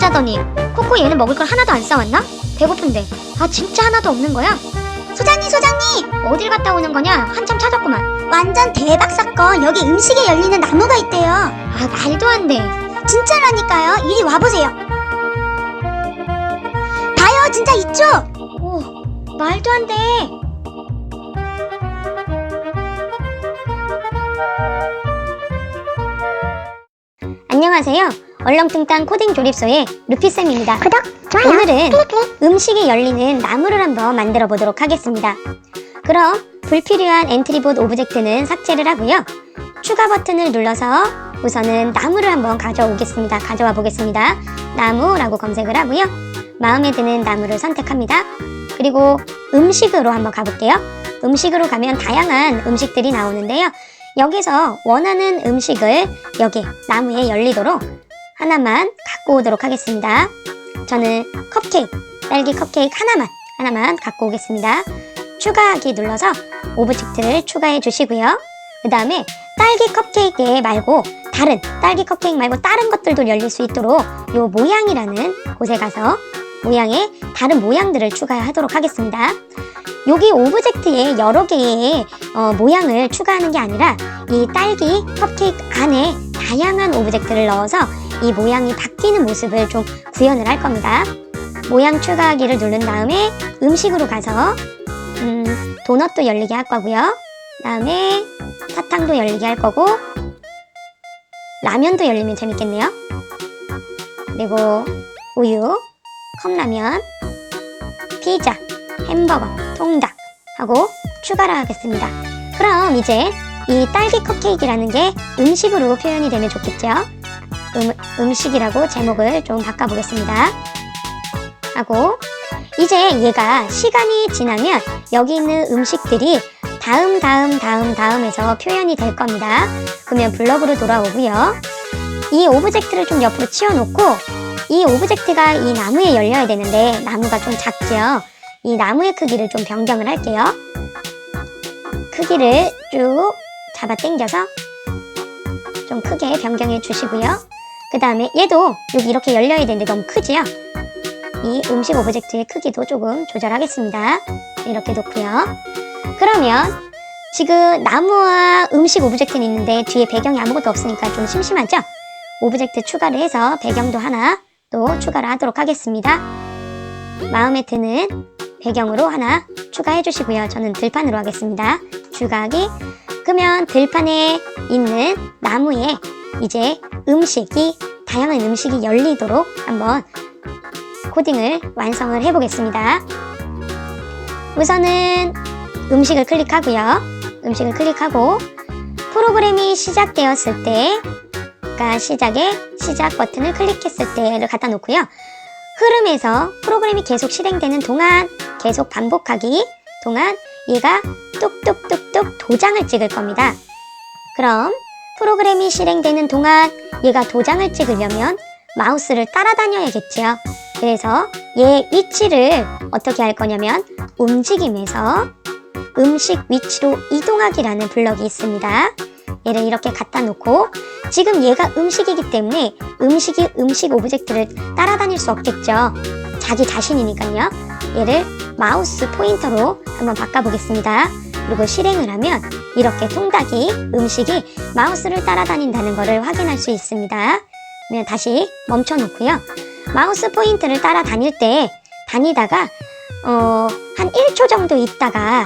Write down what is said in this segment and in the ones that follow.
보자더니 코코 얘는 먹을 걸 하나도 안 싸왔나? 배고픈데. 아 진짜 하나도 없는 거야? 소장님 소장님! 어딜 갔다 오는 거냐? 한참 찾았구만. 완전 대박 사건. 여기 음식에 열리는 나무가 있대요. 아 말도 안돼. 진짜라니까요. 이리 와보세요. 봐요 진짜 있죠 오 말도 안돼. 안녕하세요 얼렁뚱땅 코딩 조립소의 루피쌤입니다 구독 오늘은 음식이 열리는 나무를 한번 만들어 보도록 하겠습니다. 그럼 불필요한 엔트리봇 오브젝트는 삭제를 하고요. 추가 버튼을 눌러서 우선은 나무를 한번 가져오겠습니다. 가져와 보겠습니다. 나무라고 검색을 하고요. 마음에 드는 나무를 선택합니다. 그리고 음식으로 한번 가볼게요. 음식으로 가면 다양한 음식들이 나오는데요. 여기서 원하는 음식을 여기 나무에 열리도록 하나만 갖고 오도록 하겠습니다. 저는 컵케이크, 딸기 컵케이크 하나만, 하나만 갖고 오겠습니다. 추가하기 눌러서 오브젝트를 추가해 주시고요. 그 다음에 딸기 컵케이크 말고 다른, 딸기 컵케이크 말고 다른 것들도 열릴 수 있도록 요 모양이라는 곳에 가서 모양에 다른 모양들을 추가하도록 하겠습니다. 여기 오브젝트에 여러 개의 어, 모양을 추가하는 게 아니라 이 딸기 컵케이크 안에 다양한 오브젝트를 넣어서 이 모양이 바뀌는 모습을 좀 구현을 할 겁니다. 모양 추가하기를 누른 다음에 음식으로 가서 음, 도넛도 열리게 할 거고요. 다음에 사탕도 열리게 할 거고 라면도 열리면 재밌겠네요. 그리고 우유, 컵라면, 피자, 햄버거, 통닭 하고 추가를 하겠습니다. 그럼 이제 이 딸기 컵케이크라는 게 음식으로 표현이 되면 좋겠죠? 음, 음식이라고 제목을 좀 바꿔보겠습니다. 하고 이제 얘가 시간이 지나면 여기 있는 음식들이 다음 다음 다음 다음에서 표현이 될 겁니다. 그러면 블럭으로 돌아오고요. 이 오브젝트를 좀 옆으로 치워놓고 이 오브젝트가 이 나무에 열려야 되는데 나무가 좀 작죠. 이 나무의 크기를 좀 변경을 할게요. 크기를 쭉 잡아 당겨서 좀 크게 변경해 주시고요. 그 다음에 얘도 여기 이렇게 열려야 되는데 너무 크지요? 이 음식 오브젝트의 크기도 조금 조절하겠습니다. 이렇게 놓고요. 그러면 지금 나무와 음식 오브젝트는 있는데 뒤에 배경이 아무것도 없으니까 좀 심심하죠? 오브젝트 추가를 해서 배경도 하나 또 추가를 하도록 하겠습니다. 마음에 드는 배경으로 하나 추가해 주시고요. 저는 들판으로 하겠습니다. 추가하 기. 그러면 들판에 있는 나무에 이제 음식이 다양한 음식이 열리도록 한번 코딩을 완성을 해보겠습니다. 우선은 음식을 클릭하고요. 음식을 클릭하고 프로그램이 시작되었을 때, 그러니까 시작에 시작 버튼을 클릭했을 때를 갖다 놓고요. 흐름에서 프로그램이 계속 실행되는 동안 계속 반복하기 동안 얘가 뚝뚝뚝 뚝 도장을 찍을 겁니다. 그럼 프로그램이 실행되는 동안 얘가 도장을 찍으려면 마우스를 따라다녀야겠죠. 그래서 얘 위치를 어떻게 할 거냐면 움직임에서 음식 위치로 이동하기라는 블럭이 있습니다. 얘를 이렇게 갖다 놓고 지금 얘가 음식이기 때문에 음식이 음식 오브젝트를 따라다닐 수 없겠죠. 자기 자신이니까요. 얘를 마우스 포인터로 한번 바꿔보겠습니다. 그리고 실행을 하면 이렇게 통닭이 음식이 마우스를 따라다닌다는 것을 확인할 수 있습니다. 그러면 다시 멈춰 놓고요. 마우스 포인트를 따라다닐 때 다니다가 어, 한 1초 정도 있다가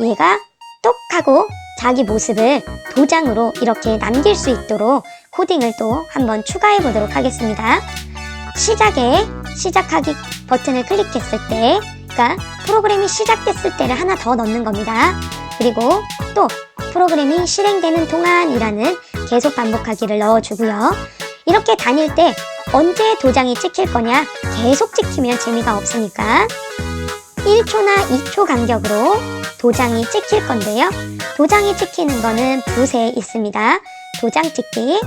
얘가 똑 하고 자기 모습을 도장으로 이렇게 남길 수 있도록 코딩을 또 한번 추가해 보도록 하겠습니다. 시작에 시작하기 버튼을 클릭했을 때, 그러니까 프로그램이 시작됐을 때를 하나 더 넣는 겁니다. 그리고 또 프로그램이 실행되는 동안이라는 계속 반복하기를 넣어주고요. 이렇게 다닐 때 언제 도장이 찍힐 거냐? 계속 찍히면 재미가 없으니까 1초나 2초 간격으로 도장이 찍힐 건데요. 도장이 찍히는 거는 붓에 있습니다. 도장 찍기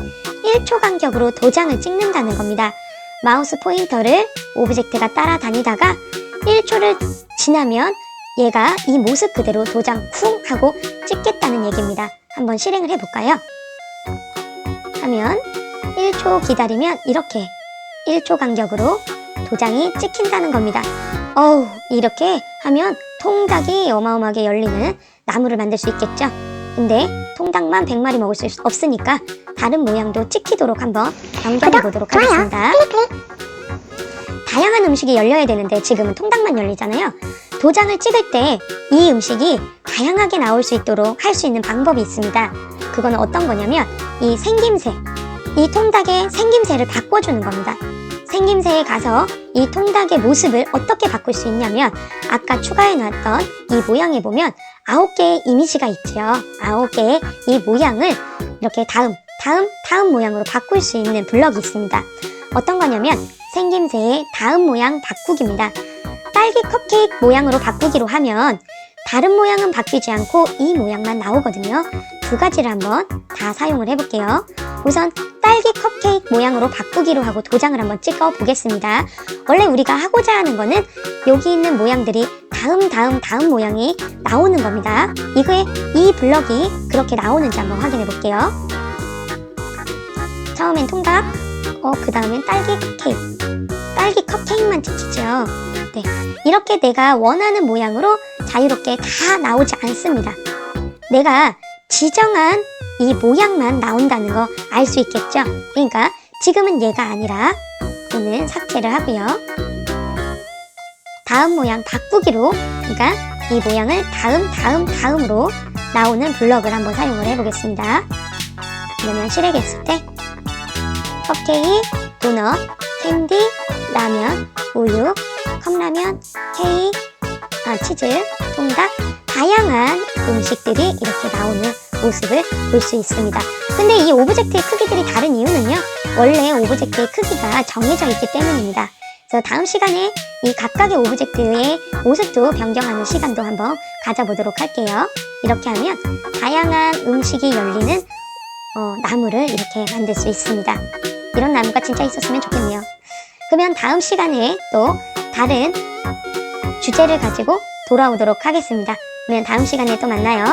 1초 간격으로 도장을 찍는다는 겁니다. 마우스 포인터를 오브젝트가 따라다니다가 1초를 지나면 얘가 이 모습 그대로 도장 쿵 하고 찍겠다는 얘기입니다. 한번 실행을 해볼까요? 하면 1초 기다리면 이렇게 1초 간격으로 도장이 찍힌다는 겁니다. 어우, 이렇게 하면 통닭이 어마어마하게 열리는 나무를 만들 수 있겠죠? 근데 통닭만 100마리 먹을 수 있- 없으니까 다른 모양도 찍히도록 한번 연결해 보도록 하겠습니다. 다양한 음식이 열려야 되는데 지금은 통닭만 열리잖아요. 도장을 찍을 때 이 음식이 다양하게 나올 수 있도록 할 수 있는 방법이 있습니다. 그거는 어떤 거냐면 이 생김새, 이 통닭의 생김새를 바꿔주는 겁니다. 생김새에 가서 이 통닭의 모습을 어떻게 바꿀 수 있냐면 아까 추가해 놨던 이 모양에 보면 아홉 개의 이미지가 있지요. 아홉 개의 이 모양을 이렇게 다음, 다음, 다음 모양으로 바꿀 수 있는 블럭이 있습니다. 어떤 거냐면 생김새의 다음 모양 바꾸기입니다. 딸기 컵케이크 모양으로 바꾸기로 하면 다른 모양은 바뀌지 않고 이 모양만 나오거든요. 두 가지를 한번 다 사용을 해볼게요. 우선 딸기 컵케이크 모양으로 바꾸기로 하고 도장을 한번 찍어 보겠습니다. 원래 우리가 하고자 하는 거는 여기 있는 모양들이 다음 다음 다음 모양이 나오는 겁니다. 이거에 이 블럭이 그렇게 나오는지 한번 확인해 볼게요. 처음엔 통닭, 어, 그 다음엔 딸기 케이크. 딸기 컵케이크만 찍히죠. 네. 이렇게 내가 원하는 모양으로 자유롭게 다 나오지 않습니다. 내가 지정한 이 모양만 나온다는 거 알 수 있겠죠? 그러니까 지금은 얘가 아니라 얘는 삭제를 하고요. 다음 모양 바꾸기로 그러니까 이 모양을 다음 다음 다음으로 나오는 블럭을 한번 사용을 해보겠습니다. 그러면 실행했을 때 컵케이크, 도넛, 캔디, 라면, 우유, 컵라면, 케이크, 아, 치즈, 통닭 다양한 음식들이 이렇게 나오는 모습을 볼 수 있습니다. 근데 이 오브젝트의 크기들이 다른 이유는요. 원래 오브젝트의 크기가 정해져 있기 때문입니다. 그래서 다음 시간에 이 각각의 오브젝트의 모습도 변경하는 시간도 한번 가져보도록 할게요. 이렇게 하면 다양한 음식이 열리는 어, 나무를 이렇게 만들 수 있습니다. 이런 나무가 진짜 있었으면 좋겠네요. 그러면 다음 시간에 또 다른 주제를 가지고 돌아오도록 하겠습니다. 그러면 다음 시간에 또 만나요.